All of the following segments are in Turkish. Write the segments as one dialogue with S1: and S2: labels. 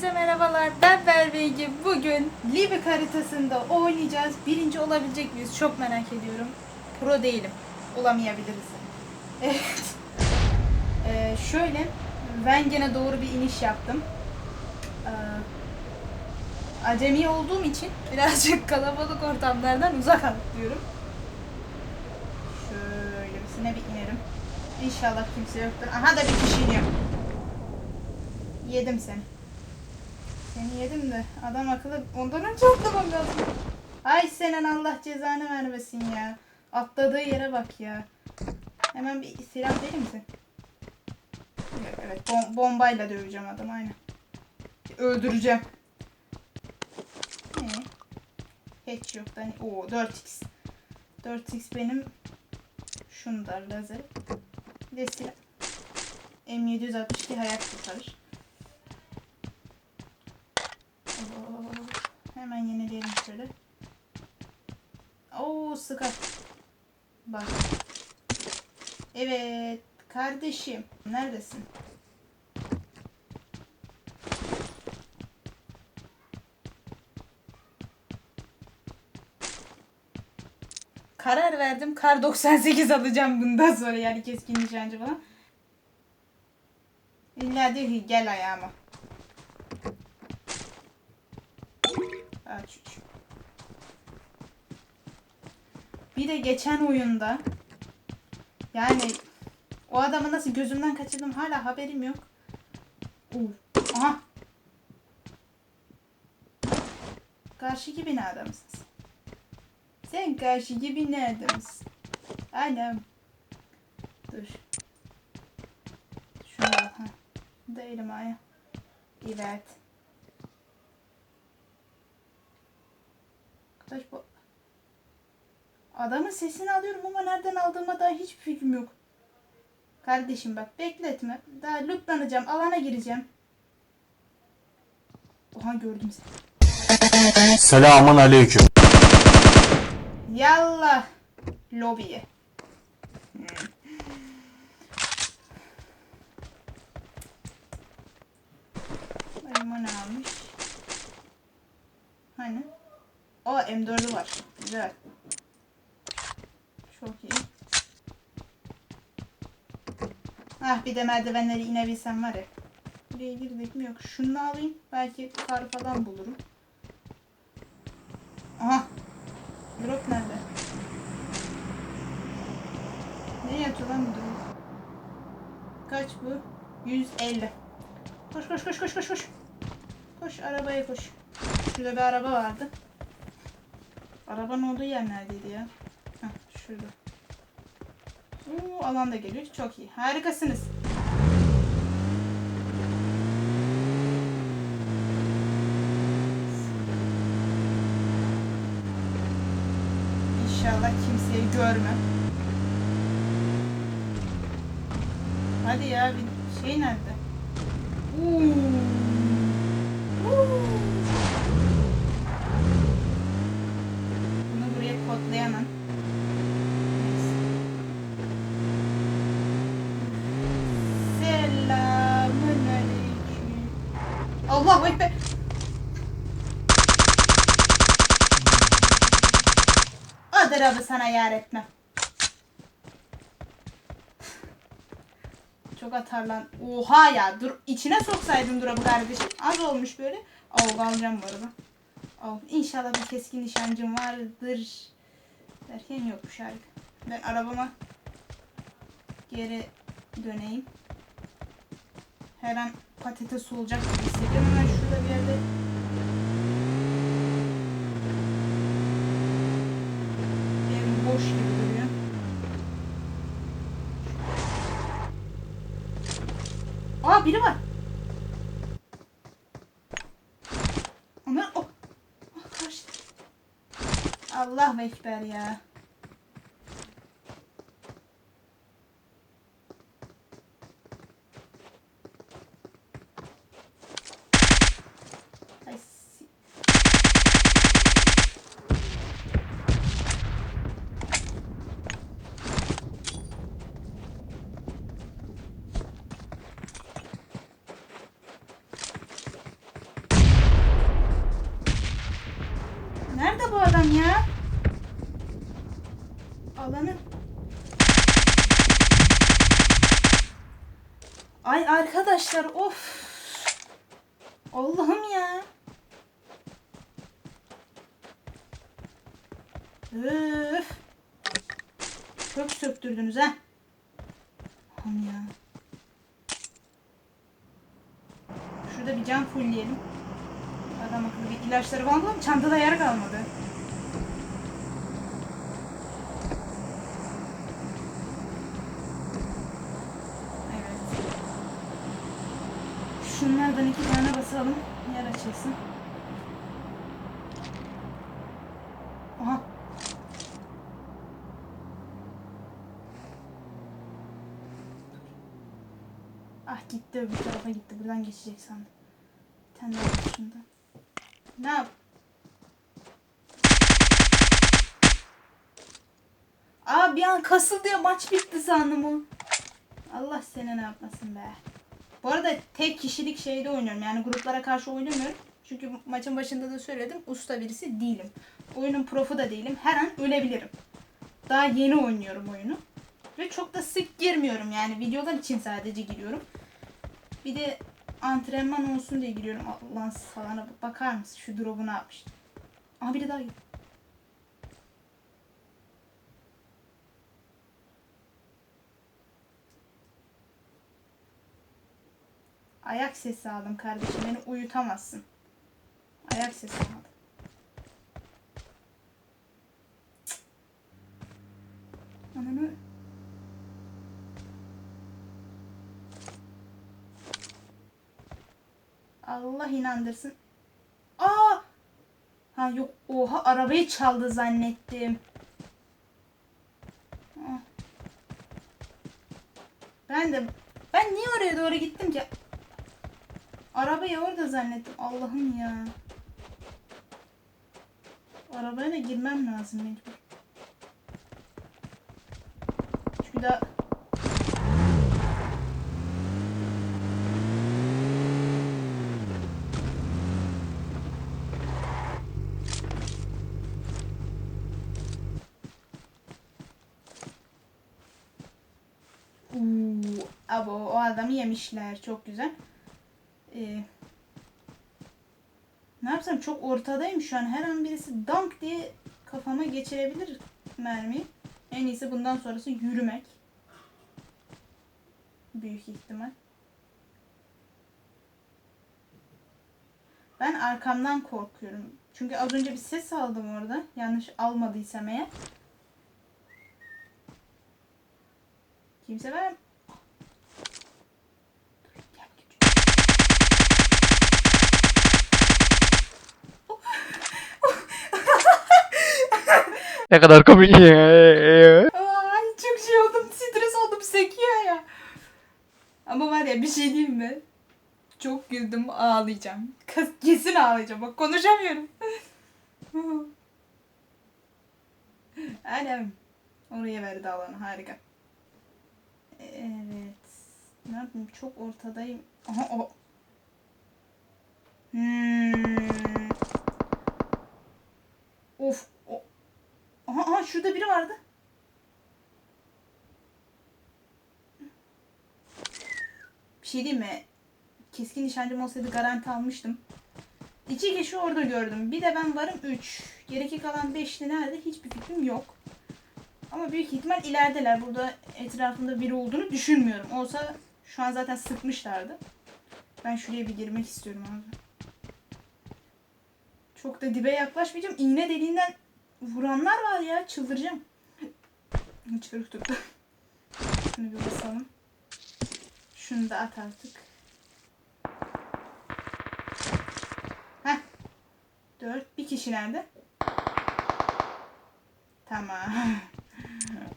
S1: Hepinize merhabalar. Ben Berbeği. Bugün Libik haritasında oynayacağız. Birinci olabilecek miyiz? Çok merak ediyorum. Pro değilim. Olamayabiliriz. Evet. Ee, şöyle. Wengen'e doğru bir iniş yaptım. Ee, acemi olduğum için birazcık kalabalık ortamlardan uzak atlıyorum. Şöyle bir bir inerim. İnşallah kimse yoktur. Aha da bir kişi iniyor. Yedim seni. Seni yedim de adam akıllı ondan önce atlamam lazım. Ay senin Allah cezanı vermesin ya. Atladığı yere bak ya. Hemen bir silah verir misin? Evet bom- bombayla döveceğim adamı aynen. Öldüreceğim. Ee, hiç yok. Hani, oo 4x. 4x benim şunlar lazer. Bir de silah. M762 hayat kurtarır. Oo, Yenileyelim şöyle. Oo sıkar. Bak. Evet kardeşim neredesin? Karar verdim. Kar 98 alacağım bundan sonra yani keskin nişancı falan. İlla diyor gel ayağıma. De geçen oyunda yani o adamı nasıl gözümden kaçırdım hala haberim yok. Uf. Aha. Karşı binada mısın? Sen karşı binada mısın? Anam. Dur. Şunu al. Ha. Değilim aya. Evet. Arkadaş bu Adamın sesini alıyorum ama nereden aldığıma dair hiçbir fikrim yok. Kardeşim bak bekletme. Daha lootlanacağım. Alana gireceğim. Oha gördüm seni.
S2: Selamun aleyküm.
S1: Yallah. Lobiye. O ne almış? Hani? O M4'ü var. Güzel. Çok iyi. Ah bir de merdivenleri inebilsem var ya. Buraya girdik mi yok. Şunu alayım. Belki kar falan bulurum. Aha. Drop nerede? Ne yatıyor lan bu drop? Kaç bu? 150. Koş koş koş koş koş koş. Koş arabaya koş. Şurada bir araba vardı. Arabanın olduğu yer neredeydi ya? Şurada. Oo, alan da geliyor. Çok iyi. Harikasınız. İnşallah kimseyi görmem. Hadi ya bir şey nerede? Oo. Oo. Bunu buraya kodlayamam. Neyse. Selamun aleyküm. Allahu ekber. O drop'u sana yar etmem. Çok atarlan. Oha ya. Dur içine soksaydın drop'u kardeşim. Az olmuş böyle. Av alacağım bu arada. Av. İnşallah bir keskin nişancım vardır. Derken yokmuş harika. Ben arabama geri döneyim. Her an patates olacak gibi hissediyorum. Hemen şurada bir yerde Ev boş gibi duruyor. Aa biri var. Ama oh. Ah kaçtı. Allah ekber ya. Ay, si- bu adam ya? Alanı. Ay arkadaşlar of. Allah'ım ya. Öf. Çok söktürdünüz ha. Allah'ım ya. Şurada bir cam fullleyelim. Adam akıllı bir ilaçları falan bulalım. Çantada yer kalmadı. Evet. Şunlardan iki tane basalım. Yer açılsın. Aha. Ah gitti öbür tarafa gitti. Buradan geçecek sandım. Bir tane daha var şunda. Ne yap? Aa bir an kasıldı ya maç bitti sandım o. Allah seni ne yapmasın be. Bu arada tek kişilik şeyde oynuyorum. Yani gruplara karşı oynamıyorum. Çünkü maçın başında da söyledim. Usta birisi değilim. Oyunun profu da değilim. Her an ölebilirim. Daha yeni oynuyorum oyunu. Ve çok da sık girmiyorum. Yani videolar için sadece giriyorum. Bir de antrenman olsun diye giriyorum. Allah'ın salana bakar mısın? Şu drop'u ne yapmış? Aha biri daha geliyor. Ayak sesi aldım kardeşim. Beni uyutamazsın. Ayak sesi aldım. Ananı... Allah inandırsın. Aa! Ha yok oha arabayı çaldı zannettim. Ah. Ben de ben niye oraya doğru gittim ki? Arabayı orada zannettim. Allah'ım ya. Arabaya da girmem lazım mecbur. Çünkü daha abo o adamı yemişler. Çok güzel. Ee, ne yapsam çok ortadayım şu an. Her an birisi dank diye kafama geçirebilir mermiyi. En iyisi bundan sonrası yürümek. Büyük ihtimal. Ben arkamdan korkuyorum. Çünkü az önce bir ses aldım orada. Yanlış almadıysam eğer. Kimse var
S2: Ne kadar komik.
S1: Ay çok şey oldum. Stres oldum. Sekiyor ya. Ama var ya bir şey diyeyim mi? Çok güldüm. Ağlayacağım. Kesin ağlayacağım. Bak konuşamıyorum. Annem. Oraya verdi alanı. Harika. Evet. Ne yapayım? Çok ortadayım. Aha o. Hmm. Of. O. Aha, aha şurada biri vardı. Bir şey diyeyim mi? Keskin nişancım olsaydı garanti almıştım. İki kişi orada gördüm. Bir de ben varım üç. Gereki kalan beşli nerede hiçbir fikrim yok. Ama büyük ihtimal ilerideler. Burada etrafında biri olduğunu düşünmüyorum. Olsa şu an zaten sıkmışlardı. Ben şuraya bir girmek istiyorum abi. Çok da dibe yaklaşmayacağım. İğne deliğinden vuranlar var ya. Çıldıracağım. Çığlık tuttu. Şunu bir basalım. Şunu da at artık. Heh. Dört. Bir kişi nerede? Tamam.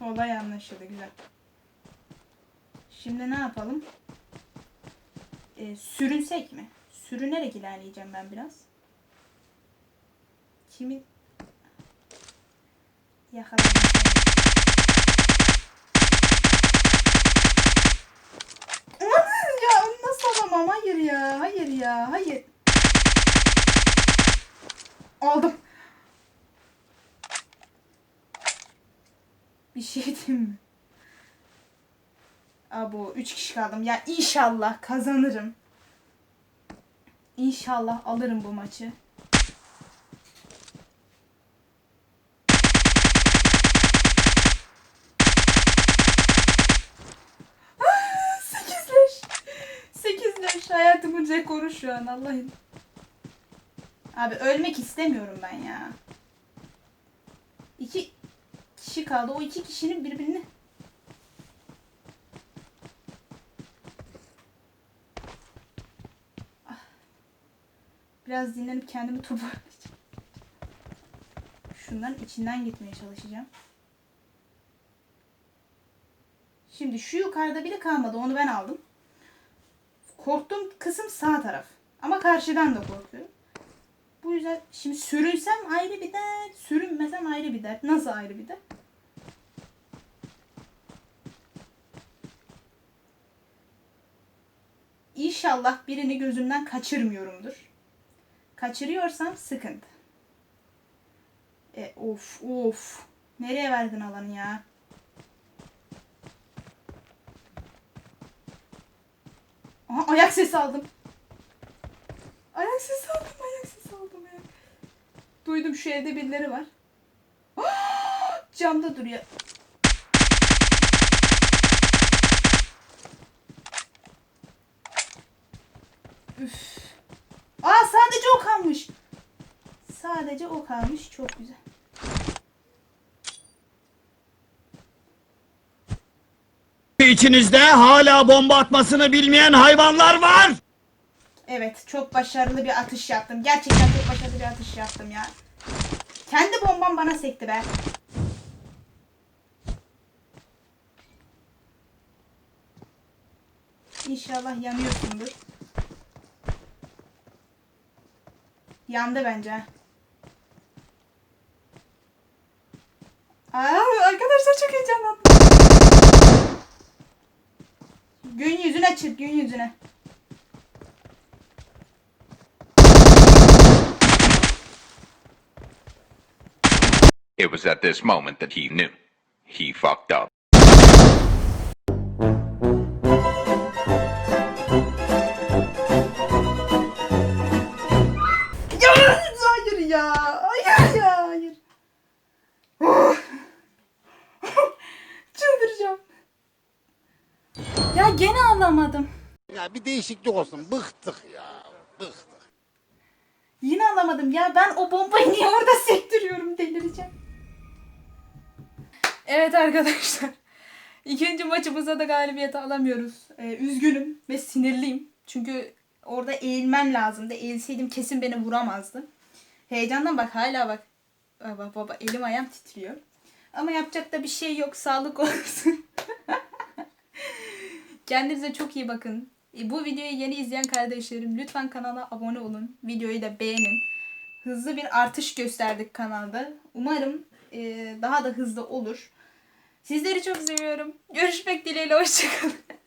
S1: Olay anlaşıldı. Güzel. Şimdi ne yapalım? Ee, sürünsek mi? Sürünerek ilerleyeceğim ben biraz. Kimin yakaladım. Aman ya onu nasıl alamam? Hayır ya. Hayır ya. Hayır. Aldım. Bir şey diyeyim mi? Abo 3 kişi kaldım. Ya inşallah kazanırım. İnşallah alırım bu maçı. Hayatımın rekoru şu an Allah'ım. Abi ölmek istemiyorum ben ya. İki kişi kaldı. O iki kişinin birbirini... Ah. Biraz dinlenip kendimi toparlayacağım. Şunların içinden gitmeye çalışacağım. Şimdi şu yukarıda biri kalmadı. Onu ben aldım. Korktuğum kısım sağ taraf. Ama karşıdan da korkuyorum. Bu yüzden şimdi sürünsem ayrı bir dert, sürünmesem ayrı bir dert. Nasıl ayrı bir dert? İnşallah birini gözümden kaçırmıyorumdur. Kaçırıyorsam sıkıntı. E, of of. Nereye verdin alanı ya? Ayak sesi aldım. Ayak sesi aldım, ayak sesi aldım. Ayak. Duydum şu evde birileri var. Camda duruyor. Üf. Aa sadece o kalmış. Sadece o kalmış. Çok güzel.
S3: İçinizde hala bomba atmasını bilmeyen hayvanlar var.
S1: Evet çok başarılı bir atış yaptım. Gerçekten çok başarılı bir atış yaptım ya. Kendi bombam bana sekti be. İnşallah yanıyorsundur. Yandı bence. Aa, arkadaşlar çok heyecanlandım. Gün yüzüne çık, gün yüzüne.
S4: It was at this moment that he knew. He fucked up.
S1: Ya gene alamadım.
S5: Ya bir değişiklik olsun. Bıktık ya. Bıktık.
S1: Yine alamadım ya. Ben o bombayı niye orada sektiriyorum delireceğim. Evet arkadaşlar. İkinci maçımıza da galibiyet alamıyoruz. Ee, üzgünüm ve sinirliyim. Çünkü orada eğilmem lazımdı. Eğilseydim kesin beni vuramazdı. Heyecandan bak hala bak. Baba baba elim ayağım titriyor. Ama yapacak da bir şey yok. Sağlık olsun. Kendinize çok iyi bakın. E, Bu videoyu yeni izleyen kardeşlerim lütfen kanala abone olun. Videoyu da beğenin. Hızlı bir artış gösterdik kanalda. Umarım e, daha da hızlı olur. Sizleri çok seviyorum. Görüşmek dileğiyle. Hoşçakalın.